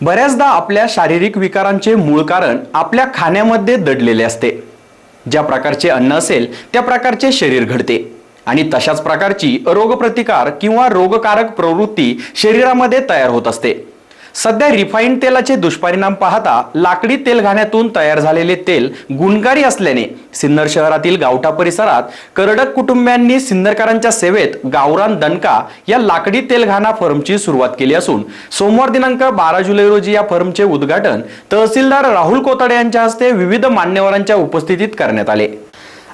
बऱ्याचदा आपल्या शारीरिक विकारांचे मूळ कारण आपल्या खाण्यामध्ये दडलेले असते. ज्या प्रकारचे अन्न असेल त्या प्रकारचे शरीर घडते. आणि तशाच प्रकारची रोगप्रतिकार किंवा रोगकारक प्रवृत्ती शरीरामध्ये तयार होत असते. सध्या रिफाईंड तेलाचे दुष्परिणाम पाहता लाकडी तेल घाण्यातून तयार झालेले तेल गुणकारी असल्याने सिन्नर शहरातील गावठा परिसरात करडक कुटुंबियांनी सिन्नरकरांच्या सेवेत गावरान दणका या लाकडी तेलघाणा फर्मची सुरुवात केली असून सोमवार दिनांक बारा जुलै रोजी या फर्मचे उद्घाटन तहसीलदार राहुल कोताडे यांच्या हस्ते विविध मान्यवरांच्या उपस्थितीत करण्यात आले.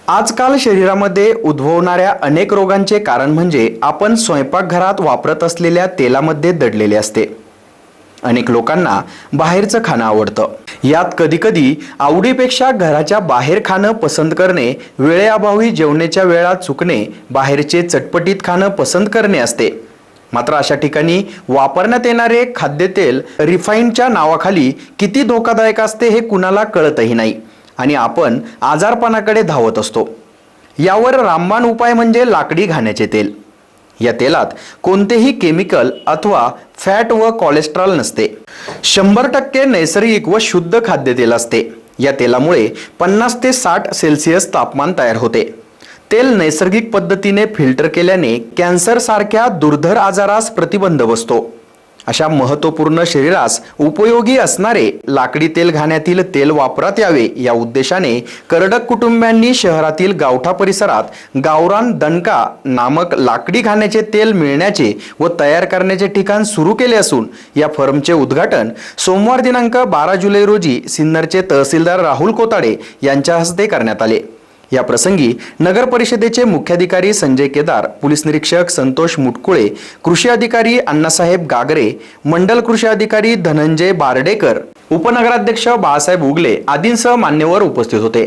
आजकाल शरीरामध्ये उद्भवणाऱ्या अनेक रोगांचे कारण म्हणजे आपण स्वयंपाकघरात वापरत असलेल्या तेलामध्ये दडलेले असते. अनेक लोकांना बाहेरचं खाणं आवडतं. यात कधीकधी आवडीपेक्षा घराच्या बाहेर खाणं पसंत करणे वेळेअभावी जेवणाच्या वेळा चुकणे बाहेरचे चटपटीत खाणं पसंत करणे असते. मात्र अशा ठिकाणी वापरण्यात येणारे खाद्यतेल रिफाईनच्या नावाखाली किती धोकादायक असते हे कुणाला कळतही नाही आणि आपण आजारपणाकडे धावत असतो. यावर रामबाण उपाय म्हणजे लाकडी घाण्याचे तेल. या तेलात कोणतेही केमिकल अथवा फॅट व कोलेस्ट्रॉल नसते. शंभर टक्के नैसर्गिक व शुद्ध खाद्यतेल असते. या तेलामुळे पन्नास ते साठ सेल्सिअस तापमान तयार होते. तेल नैसर्गिक पद्धतीने फिल्टर केल्याने कॅन्सरसारख्या दुर्धर आजारास प्रतिबंध बसतो. अशा महत्त्वपूर्ण शरीरास उपयोगी असणारे लाकडी तेल घाण्यातील तेल वापरात यावे या उद्देशाने करडक कुटुंबियांनी शहरातील गावठा परिसरात गावरान दणका नामक लाकडी घाण्याचे तेल मिळण्याचे व तयार करण्याचे ठिकाण सुरू केले असून या फर्मचे उद्घाटन सोमवार दिनांक बारा जुलै रोजी सिन्नरचे तहसीलदार राहुल कोताडे यांच्या हस्ते करण्यात आले. या प्रसंगी नगर परिषदेचे मुख्याधिकारी संजय केदार पोलीस निरीक्षक संतोष मुटकुळे कृषी अधिकारी अण्णासाहेब गागरे मंडल कृषी अधिकारी धनंजय बारडेकर उपनगराध्यक्ष बाळासाहेब उगले आदींसह मान्यवर उपस्थित होते.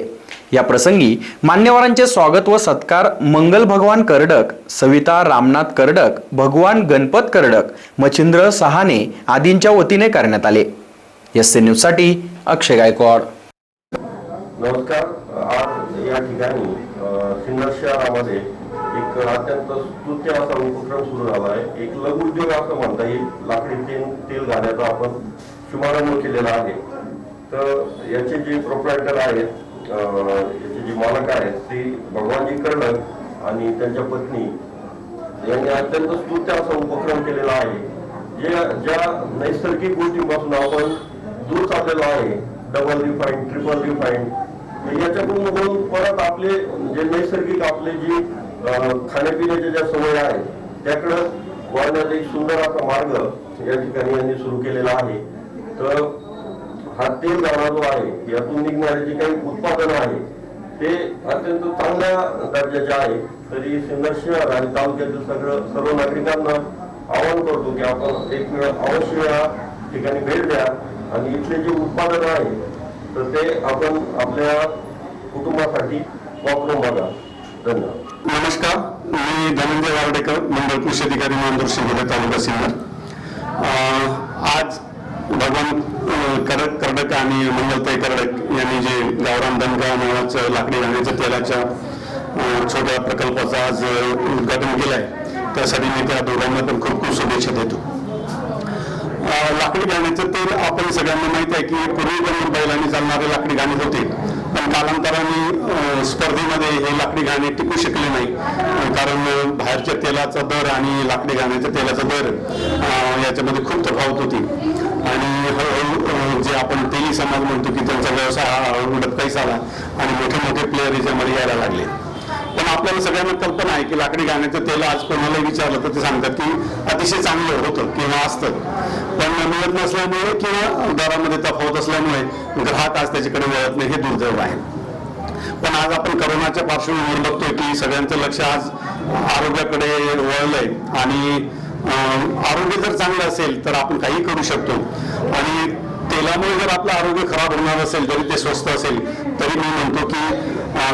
या प्रसंगी मान्यवरांचे स्वागत व सत्कार मंगल भगवान करडक सविता रामनाथ करडक भगवान गणपत करडक मच्छिंद्र सहाने आदींच्या वतीने करण्यात आले. एस न्यूजसाठी अक्षय गायकवाड. नमस्कार आज या ठिकाणी अ, सिन्नर शहरामध्ये एक अत्यंत स्तुत्य असा उपक्रम सुरू झाला आहे. एक लघु उद्योग असं म्हणता येईल. लाकडी तेल तेल घाण्याचा आपण शुभारंभ केलेला आहे. तर याचे जे प्रोप्रायटर आहेत याचे जे मालक आहेत ते भगवानजी कर्णक आणि त्यांच्या पत्नी यांनी अत्यंत स्तुत्य असा उपक्रम केलेला आहे. जे ज्या नैसर्गिक गोष्टींपासून आपण दूर चाललेलो आहे डबल रिफाईंड ट्रिपल रिफाईंड याच्यातून मधून परत आपले जे नैसर्गिक आपले जी खाण्यापिण्याच्या ज्या सवयी आहेत त्याकडं वळण्याचा एक सुंदर असा मार्ग या ठिकाणी यांनी सुरू केलेला आहे. तर हा तेल दाणा जो आहे यातून निघणारे जे काही उत्पादन आहे ते अत्यंत चांगल्या दर्जाचे आहे. तरी सिन्नर शहर आणि तालुक्यातील सगळं सर्व नागरिकांना आवाहन करतो की आपण एक वेळ अवश्य या ठिकाणी भेट द्या. आणि इथले जे उत्पादन आहे तर ते आपण आपल्या कुटुंबासाठी वापरून बघा धन्यवाद. नमस्कार. मी धनंजय वार्डेकर मंडळ कृषी अधिकारी मांजूर शिंदे तालुका सिन्नर. आज भगवान अं, कर्डक आणि मंगलताई कर्डक यांनी जे गावरान दणका नावाचं लाकडी घाण्याच्या तेलाच्या छोट्या प्रकल्पाचं आज उद्घाटन केलं आहे त्यासाठी मी त्या दोघांना पण खूप खूप शुभेच्छा देतो. लाकडी गाण्याचं तेल आपण सगळ्यांना माहीत आहे की पूर्वी पण बैलांनी चालणारे लाकडी गाणी होते. पण कालांतराने स्पर्धेमध्ये हे लाकडी गाणे टिकू शकले नाही. कारण बाहेरच्या तेलाचा दर आणि लाकडी गाण्याच्या तेलाचा दर याच्यामध्ये खूप तफावत होती. आणि हळूहळू जे आपण तेली समाज म्हणतो की त्यांचा व्यवसाय हा हळूहळू डबकाईस आला आणि मोठे मोठे प्लेयर याच्यामध्ये यायला लागले. पण आपल्याला सगळ्यांना कल्पना आहे की लाकडी घाण्याचं तेल आज कोणालाही विचारलं तर ते सांगतात की अतिशय चांगलं होतं किंवा असतं. पण मिळत नसल्यामुळे किंवा दरामध्ये तफावत असल्यामुळे ग्राहक आज त्याच्याकडे वळत नाही हे दुर्दैव आहे. पण आज आपण करोनाच्या पार्श्वभूमीवर बघतोय की सगळ्यांचं लक्ष आज आरोग्याकडे वळलंय. आणि अं, आरोग्य जर चांगलं असेल तर आपण काही करू शकतो. आणि तेलामुळे जर आपलं आरोग्य खराब होणार असेल जरी ते स्वस्त असेल तरी मी म्हणतो की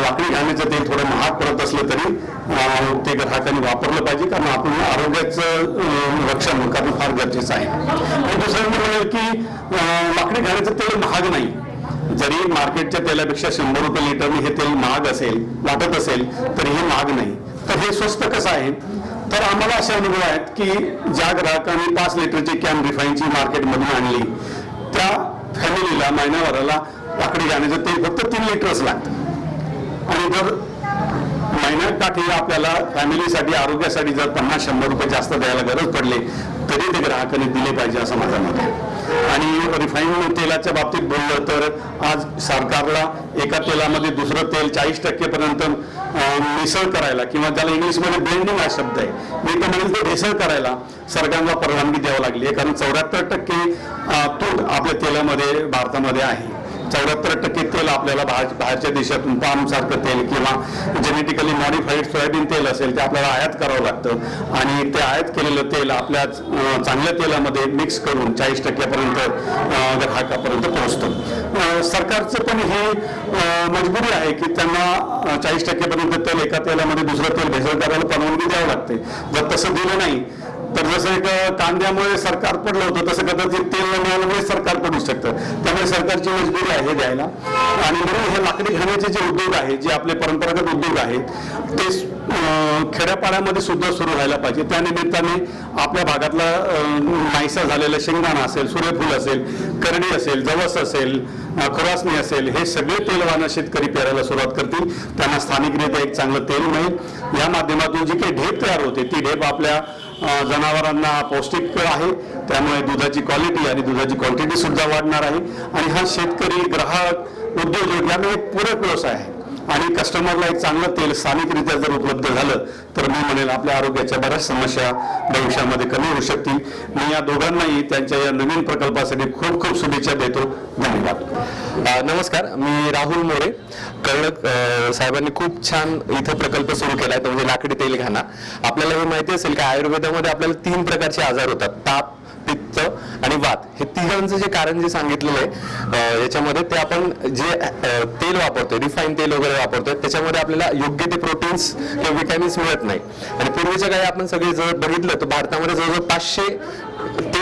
लाकडी घाण्याचं तेल थोडं महाग पडत असलं तरी ते ग्राहकांनी वापरलं पाहिजे कारण आपण आरोग्याचं रक्षण करणं फार गरजेचं आहे. आणि दुसरं मी म्हणेल की लाकडी घाण्याचं तेल महाग नाही. जरी मार्केटच्या तेलापेक्षा शंभर रुपये लिटरने हे तेल महाग असेल वाटत असेल तरी हे महाग नाही. तर हे स्वस्त कसं आहे? तर आम्हाला असे अनुभव आहेत की ज्या ग्राहकांनी पाच लिटरची कॅन रिफाईनची मार्केटमधून आणली त्या फॅमिलीला महिन्याभराला लाकडी घालण्याचं ते फक्त तीन लिटरच लागतं. आणि जर महिन्याकाठी आपल्याला फॅमिलीसाठी आरोग्यासाठी जर पन्नास शंभर रुपये जास्त द्यायला गरज पडली तरी ते ग्राहकांनी दिले पाहिजे असं माझं मत आहे. आणि रिफाईन तेलाच्या बाबतीत बोललं तर आज सरकारला एका तेलामध्ये दुसरं तेल चाळीस टक्केपर्यंत मिसळ करायला किंवा त्याला इंग्लिशमध्ये ब्लेंडिंग हा शब्द आहे मी तर म्हणेल ते भेसळ करायला सरकारला परवानगी द्यावी लागली. आहे कारण चौऱ्याहत्तर टक्के तूट आपल्या तेलामध्ये भारतामध्ये आहे. चौऱ्याहत्तर टक्के तेल आपल्याला बाहेर बाहेरच्या देशातून पामसारखं तेल किंवा जेनेटिकली मॉडिफाईड सोयाबीन तेल असेल ते आपल्याला आयात करावं लागतं. आणि ते आयात केलेलं तेल आपल्या चांगल्या तेलामध्ये मिक्स करून चाळीस टक्क्यापर्यंत ग्राहकापर्यंत पोहोचतं. सरकारचं पण हे मजबुरी आहे की त्यांना चाळीस टक्क्यापर्यंत तेल एका तेलामध्ये दुसरं तेल भेसळ करायला परवानगी द्यावी लागते. जर तसं दिलं नाही तर जसं एक कांद्यामुळे सरकार पडलं होतं तसं कदाचित तेल न मिळाल्यामुळे सरकार पडू शकतं. त्यामुळे सरकारची मजबुरी आहे द्यायला आणि म्हणून हे लाकडी घाण्याचे जे उद्योग आहेत जे आपले परंपरागत उद्योग आहेत ते खेड्यापाड्यामध्ये सुद्धा सुरू व्हायला पाहिजे. त्या निमित्ताने आपल्या भागातला नाहीसा झालेला शेंगदाणा असेल सूर्यफूल असेल करडी असेल जवस असेल खुरासणी असेल हे सगळे तेलवाना शेतकरी पेरायला सुरुवात करतील. त्यांना स्थानिकरित्या एक चांगलं तेल मिळेल. या माध्यमातून जी काही ढेप तयार होते ती ढेप आपल्या जनावरांना पौष्टिक आहे. त्यामुळे दुधाची क्वालिटी आणि दुधाची क्वांटिटी सुद्धा वाढणार आहे. आणि हा शेतकरी ग्राहक उद्योजक यांना एक पूरक व्यवसाय आहे. आणि कस्टमरला एक चांगलं तेल स्थानिकरित्या जर उपलब्ध झालं तर मी म्हणेल आपल्या आरोग्याच्या बऱ्याच समस्या भविष्यामध्ये कमी होऊ शकतील. मी या दोघांनाही त्यांच्या या नवीन प्रकल्पासाठी खूप खूप शुभेच्छा देतो. धन्यवाद. नमस्कार मी राहुल मोरे. कळक साहेबांनी खूप छान इथं प्रकल्प सुरू केला तो म्हणजे लाकडी तेल घाणा आपल्याला हे माहिती असेल की आयुर्वेदामध्ये आपल्याला तीन प्रकारचे आजार होतात. ताप पित्त आणि वात हे तिघांचं जे कारण जे सांगितलेलं आहे याच्यामध्ये ते आपण जे तेल वापरतोय रिफाईन तेल वगैरे वापरतोय त्याच्यामध्ये आपल्याला योग्य ते प्रोटीन्स किंवा विटॅमिन्स मिळत नाही. आणि पूर्वीच्या काळी आपण सगळे जर बघितलं तर भारतामध्ये जवळजवळ पाचशे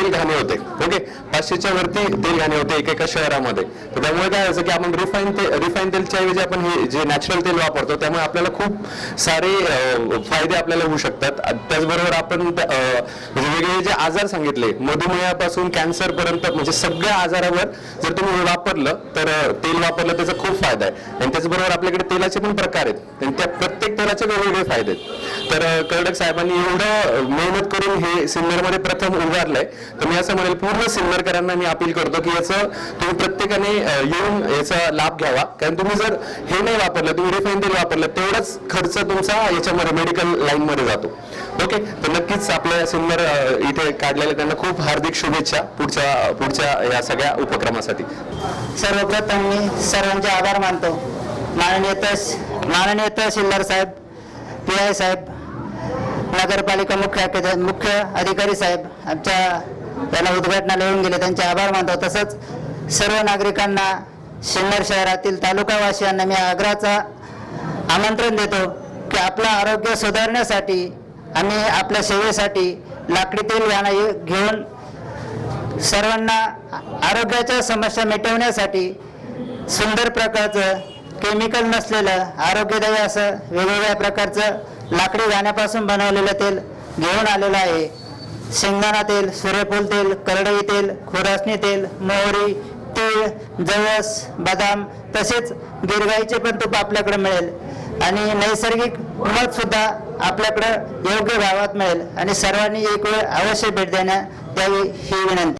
तेल घाणे होते. ओके पाचशेच्या वरती तेल घाणे होते एकेका शहरामध्ये. तर त्यामुळे काय व्हायचं की आपण रिफाईन ते रिफाईन तेलच्या ऐवजी आपण हे जे नॅचरल तेल वापरतो त्यामुळे आपल्याला खूप सारे फायदे आपल्याला होऊ शकतात. त्याचबरोबर आपण म्हणजे वेगवेगळे जे आजार सांगितले मधुमेहापासून कॅन्सर पर्यंत म्हणजे सगळ्या आजारावर जर तुम्ही हे वापरलं तर तेल वापरलं त्याचा खूप फायदा आहे. आणि त्याचबरोबर आपल्याकडे तेलाचे पण प्रकार आहेत. आणि त्या प्रत्येक तेलाचे वेगवेगळे फायदे आहेत. तर कर्डक साहेबांनी एवढं मेहनत करून हे सिन्नरमध्ये प्रथम उभारलंय. तर मी असं म्हणेल पूर्ण सिन्नरकरांना मी अपील करतो की याचं तुम्ही प्रत्येकाने येऊन याचा लाभ घ्यावा. कारण तुम्ही जर हे नाही वापरलं तुम्ही रिफाईन तेल वापरलं तेवढाच खर्च तुमचा याच्यामध्ये मेडिकल लाईनमध्ये जातो. ओके? तर नक्कीच आपल्या सिन्नर इथे काढलेल्या त्यांना खूप हार्दिक शुभेच्छा पुढच्या पुढच्या या सगळ्या उपक्रमासाठी. सर्वप्रथम मी सर्वांचे आभार मानतो. माननीय तस माननीय तहसीलदार साहेब पी आय साहेब नगरपालिका मुख्य मुख्य अधिकारी साहेब आमच्या याला उद्घाटनाला येऊन गेले त्यांचे आभार मानतो. तसंच सर्व नागरिकांना सिन्नर शहरातील तालुकावासियांना मी आग्रहाचा आमंत्रण देतो की आपलं आरोग्य सुधारण्यासाठी आम्ही आपल्या सेवेसाठी लाकडी तेल घाणा घेऊन सर्वांना आरोग्याच्या समस्या मिटवण्यासाठी सुंदर प्रकारचं केमिकल नसलेलं आरोग्यदायी असं वेगवेगळ्या प्रकारचं लाकडी घाण्यापासून बनवलेलं तेल घेऊन आलेलं आहे. शेंगदाणा तेल सूर्यफूल तेल करडई तेल खोरासणी तेल मोहरी तीळ जवस बदाम तसेच गिरगाईचे पण तूप आपल्याकडे मिळेल. आणि नैसर्गिक मध सुद्धा आपल्याकडं योग्य भावात मिळेल. आणि सर्वांनी एक वेळ अवश्य भेट देण्यात द्यावी ही विनंती.